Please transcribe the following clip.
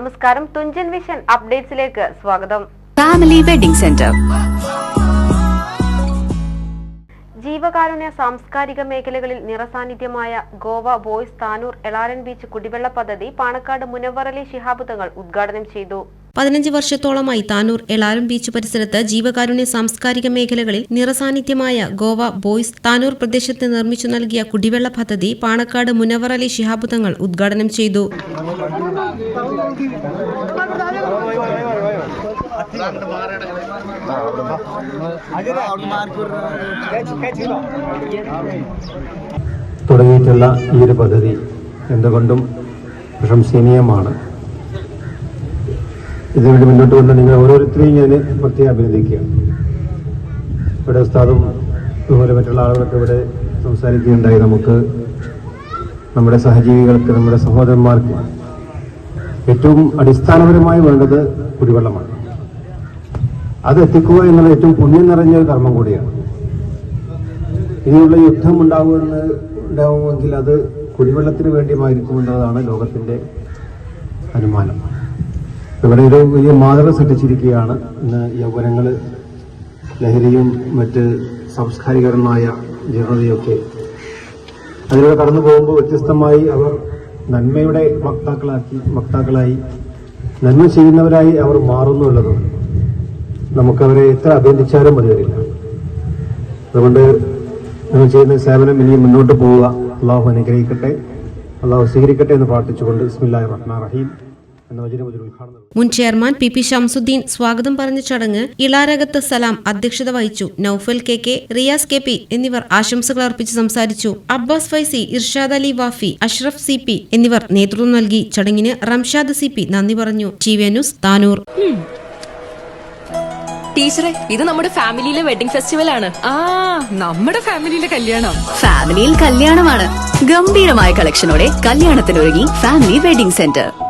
നമസ്കാരം. തുഞ്ചൻ വിഷൻ അപ്ഡേറ്റ്സിലേക്ക് സ്വാഗതം. Family wedding centre ജീവകാരുണ്യ സാംസ്കാരിക മേഖലകളിൽ നിറസാന്നിധ്യമായ ഗോവ ബോയ്സ് താനൂർ എളാരൻ ബീച്ച് കുടിവെള്ള പദ്ധതി പാണക്കാട് മുനവറലി ശിഹാബ് തങ്ങൾ ഉദ്ഘാടനം ചെയ്തു. പതിനഞ്ച് വർഷത്തോളമായി താനൂർ എളാരം ബീച്ച് പരിസരത്ത് ജീവകാരുണ്യ സാംസ്കാരിക മേഖലകളിൽ നിറസാന്നിധ്യമായ ഗോവ ബോയ്സ് താനൂർ പ്രദേശത്ത് നിർമ്മിച്ചു നൽകിയ കുടിവെള്ള പദ്ധതി പാണക്കാട് മുനവർ അലി ശിഹാബ് തങ്ങൾ ഉദ്ഘാടനം ചെയ്തു. തുടങ്ങിയിട്ടുള്ള ഈ ഒരു പദ്ധതി എന്തുകൊണ്ടും പ്രശംസനീയമാണ്. ഇതിനുവേണ്ടി മുന്നോട്ട് വന്ന നിങ്ങൾ ഓരോരുത്തരെയും ഞാൻ പ്രത്യേകം അഭിനന്ദിക്കുകയാണ്. ഇവിടെ ഉസ്താദും അതുപോലെ മറ്റുള്ള ആളുകളൊക്കെ ഇവിടെ സംസാരിക്കുകയുണ്ടായി. നമുക്ക് നമ്മുടെ സഹജീവികൾക്ക് നമ്മുടെ സഹോദരന്മാർക്ക് ഏറ്റവും അടിസ്ഥാനപരമായി വേണ്ടത് കുടിവെള്ളമാണ്. അത് എത്തിക്കുക എന്നുള്ള ഏറ്റവും പുണ്യം നിറഞ്ഞ ഒരു കർമ്മം കൂടിയാണ്. ഇനിയുള്ള യുദ്ധം ഉണ്ടാകുമെന്ന് ഉണ്ടാവുമെങ്കിൽ അത് കുടിവെള്ളത്തിന് വേണ്ടിയുമായിരിക്കുമെന്നതാണ് ലോകത്തിന്റെ അനുമാനം. ഇവിടെ ഒരു വലിയ മാതൃക സൃഷ്ടിച്ചിരിക്കുകയാണ്. ഇന്ന് യൗവനങ്ങൾ ലഹരിയും മറ്റ് സാംസ്കാരികപരമായ ജനതയൊക്കെ അതിലൂടെ കടന്നു പോകുമ്പോൾ വ്യത്യസ്തമായി അവർ നന്മയുടെ വക്താക്കളാക്കി വക്താക്കളായി നന്മ ചെയ്യുന്നവരായി അവർ മാറുന്നു എന്നുള്ളത് നമുക്കവരെ എത്ര അഭിനന്ദിച്ചാലും മതി വരില്ല അതുകൊണ്ട് നിങ്ങൾ ചെയ്യുന്ന സേവനം ഇനി മുന്നോട്ട് പോവുക. അള്ളാഹു അനുഗ്രഹിക്കട്ടെ. അള്ളാഹു സ്വീകരിക്കട്ടെ എന്ന് പ്രാർത്ഥിച്ചുകൊണ്ട്. ബിസ്മില്ലാഹി റഹ്മാൻ റഹീം. മുൻ ചെയർമാൻ പി പി ഷംസുദ്ദീൻ സ്വാഗതം പറഞ്ഞ ചടങ്ങ് ഇളാരകത്ത് സലാം അധ്യക്ഷത വഹിച്ചു. Noufal K K Riyas K P എന്നിവർ ആശംസകൾ അർപ്പിച്ച് സംസാരിച്ചു. അബ്ബാസ് ഫൈസി ഇർഷാദ് അലി വാഫി അഷ്റഫ് സി പി എന്നിവർ നേതൃത്വം നൽകി ചടങ്ങിന് റംഷാദ് സി പി നന്ദി പറഞ്ഞു. T news Tanur. ടീച്ചറെ ഇത് നമ്മുടെ ഫാമിലിയിലെ വെഡിംഗ് ഫെസ്റ്റിവൽ ആണ്. ആ നമ്മുടെ ഫാമിലിയിലെ കല്യാണം. ഫാമിലിയിൽ കല്യാണമാണ്. ഗംഭീരമായ കളക്ഷനോടെ കല്യാണത്തിനൊരുങ്ങി ഫാമിലി വെഡിംഗ് സെന്റർ.